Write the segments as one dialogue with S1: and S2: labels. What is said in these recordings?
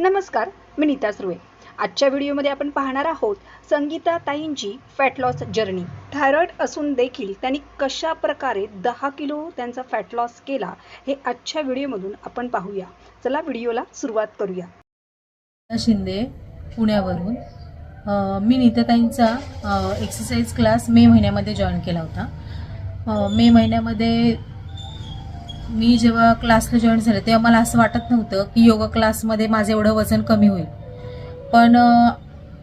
S1: नमस्कार मी नीता सुर्वे. आजच्या व्हिडिओमध्ये आपण पाहणार आहोत संगीता ताईंची फॅट लॉस जर्नी थायरॉइड असून देखील त्यांनी कशा प्रकारे दहा किलो त्यांचा फॅट लॉस केला हे आजच्या व्हिडिओमधून आपण पाहूया. चला व्हिडिओला सुरुवात करूया.
S2: शिंदे पुण्यावरून. मी नीताताईंचा एक्सरसाइज क्लास मे महिन्यामध्ये जॉईन केला होता. मे महिन्यामध्ये मी जेव्हा क्लासला जॉईन झाले तेव्हा मला असं वाटत नव्हतं की योगा क्लासमध्ये माझं एवढं वजन कमी होईल. पण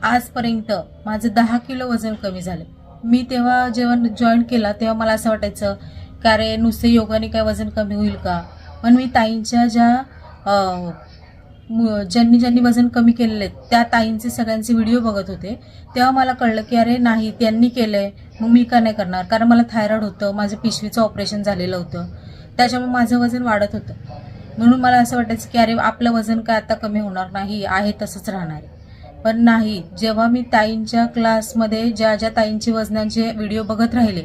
S2: आजपर्यंत माझं दहा किलो वजन कमी झालं. मी तेव्हा जेव्हा जॉईन केला तेव्हा मला असं वाटायचं की अरे नुसते योगाने काय वजन कमी होईल का? पण मी ताईंच्या ज्या मु- ज्यांनी ज्यांनी वजन कमी केलेले आहेत त्या ताईंचे सगळ्यांचे व्हिडिओ बघत होते. तेव्हा मला कळलं की अरे नाही त्यांनी केलं आहे मग मी का नाही करणार? कारण मला थायरॉइड होतं माझं पिशवीचं ऑपरेशन झालेलं होतं. त्याच्यामुळे माझं वजन वाढत होतं. म्हणून मला असं वाटायचं की अरे आपलं वजन काय आता कमी होणार नाही आहे तसंच राहणार आहे. पण नाही जेव्हा मी ताईंच्या क्लासमध्ये ज्या ज्या ताईंचे वजनांचे व्हिडिओ बघत राहिले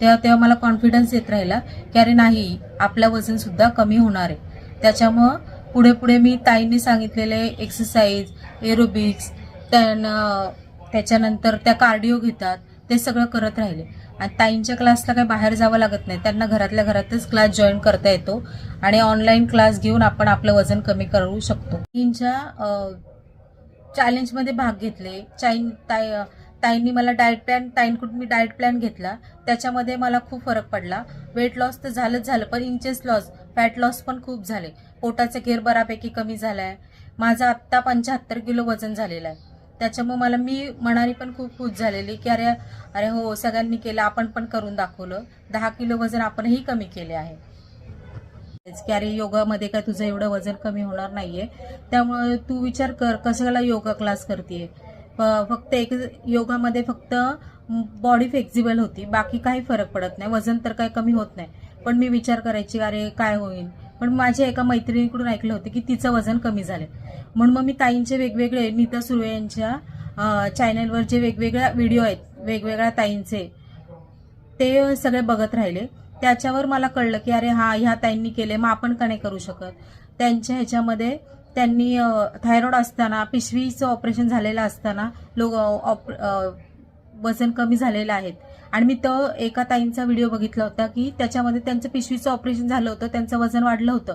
S2: तेव्हा तेव्हा मला कॉन्फिडन्स येत राहिला की अरे नाही आपलं वजनसुद्धा कमी होणार आहे. त्याच्यामुळं पुढे पुढे मी ताईंनी सांगितलेले एक्सरसाइज एरोबिक्स त्यानं त्याच्यानंतर त्या कार्डिओ घेतात ते सगळं करत राहिले. आणि ताईंच्या क्लासला काही बाहेर जावं लागत नाही. त्यांना घरातल्या घरातच क्लास जॉईन करता येतो आणि ऑनलाईन क्लास घेऊन आपण आपलं वजन कमी करू शकतो. ताईंच्या चॅलेंजमध्ये भाग घेतले. चाईन ताई ताईंनी मला डाएट प्लॅन ताईंकडून मी डाएट प्लॅन घेतला. त्याच्यामध्ये मला खूप फरक पडला. वेट लॉस तर झालंच झालं पण इंचेस लॉस फॅट लॉस पण खूप झाले. पोटाचा घेर बऱ्यापैकी कमी झाला आहे माझं आत्ता पंच्याहत्तर किलो वजन झालेलं आहे. त्याच्यामुळे मला मी म्हणारी पण खूप खुश झालेली की अरे अरे हो सगळ्यांनी केलं आपण पण करून दाखवलं. दहा किलो वजन आपणही कमी केले आहे. की अरे योगामध्ये काय तुझं एवढं वजन कमी होणार नाहीये. त्यामुळे तू विचार कर कशाला योगा क्लास करते फक्त एक योगामध्ये फक्त बॉडी फ्लेक्झिबल होती. बाकी काही फरक पडत नाही. वजन तर काही कमी होत नाही. पण मी विचार करायची अरे काय होईल? पण माझ्या एका मैत्रिणीकडून ऐकलं होतं की तिचं वजन कमी झालं म्हणून मग मी ताईंचे वेगवेगळे नीता सुर्वे यांच्या चॅनलवर जे वेगवेगळ्या व्हिडिओ आहेत वेगवेगळ्या ताईंचे ते सगळे बघत राहिले. त्याच्यावर मला कळलं की अरे हा ह्या ताईंनी केले मग आपण का नाही करू शकत? त्यांच्या ह्याच्यामध्ये त्यांनी थायरॉइड असताना पिशवीचं ऑपरेशन झालेलं असताना लोक ऑप वजन कमी झालेलं आहेत आणि मी तो एका ताईंचा व्हिडिओ बघितला होता की त्याच्यामध्ये त्यांचं पिशवीचं ऑपरेशन झालं होतं त्यांचं वजन वाढलं होतं.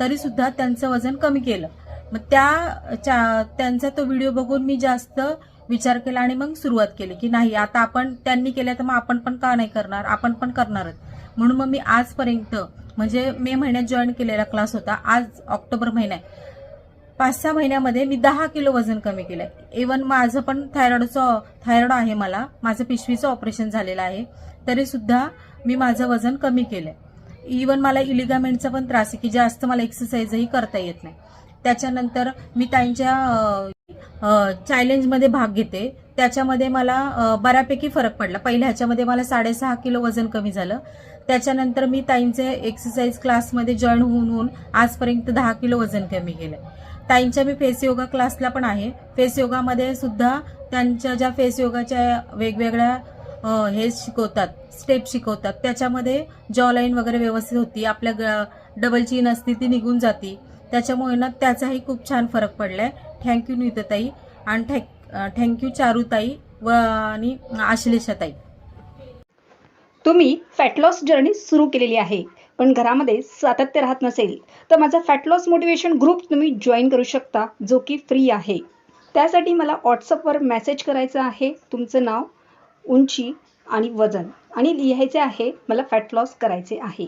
S2: तरी सुद्धा त्यांचं वजन कमी केलं. मग त्या च्या- त्यांचा तो व्हिडिओ बघून मी जास्त विचार केला आणि मग सुरुवात केली की नाही आता आपण त्यांनी केलं तर मग आपण पण का नाही करणार? आपण पण करणारच म्हणून मग मी आजपर्यंत म्हणजे मे महिन्यात जॉईन केलेला क्लास होता आज ऑक्टोबर महिना आहे. पाच सहा महिन्यामध्ये मी दहा किलो वजन कमी केलं इवन माझं पण थायरॉइडचं थायरॉइड आहे मला. माझं पिशवीचं ऑपरेशन झालेलं आहे. तरी सुद्धा मी माझं वजन कमी केलंय. इवन मला इलिगामेंटचा पण त्रास आहे की जास्त मला एक्सरसाइजही करता येत नाही. त्याच्यानंतर मी त्यांच्या चॅलेंजमध्ये भाग घेते. त्याच्यामध्ये मला बऱ्यापैकी फरक पडला. पहिल्या ह्याच्यामध्ये मला साडेसहा किलो वजन कमी झालं. त्याच्यानंतर मी ताईंचे एक्सरसाइज क्लासमध्ये जॉईन होऊन होऊन आजपर्यंत दहा किलो वजन कमी केलं ताईंच्या मी फेस योगा क्लासला पण आहे. फेस योगामध्ये सुद्धा त्यांच्या ज्या फेस योगाच्या वेगवेगळ्या हे शिकवतात स्टेप शिकवतात. त्याच्यामध्ये जॉ लाईन वगैरे व्यवस्थित होती. आपल्या डबल चीन असती ती निघून जाती. त्याच्यामुळे ना त्याचाही खूप छान फरक पडलाय. थँक्यू नीतताई आणि थँक थँक्यू चारुताई व आणि आश्लेषाताई
S1: तुम्ही फॅटलॉस जर्नी सुरू केलेली आहे. पण घरामध्ये सातत्य राहत नसेल तर माझा फॅट लॉस मोटिवेशन ग्रुप तुम्ही जॉईन करू शकता जो की फ्री आहे. त्यासाठी मला व्हॉट्सअपवर मेसेज करायचा आहे. तुमचं नाव उंची आणि वजन. आणि लिहायचे आहे मला फॅट लॉस करायचे आहे.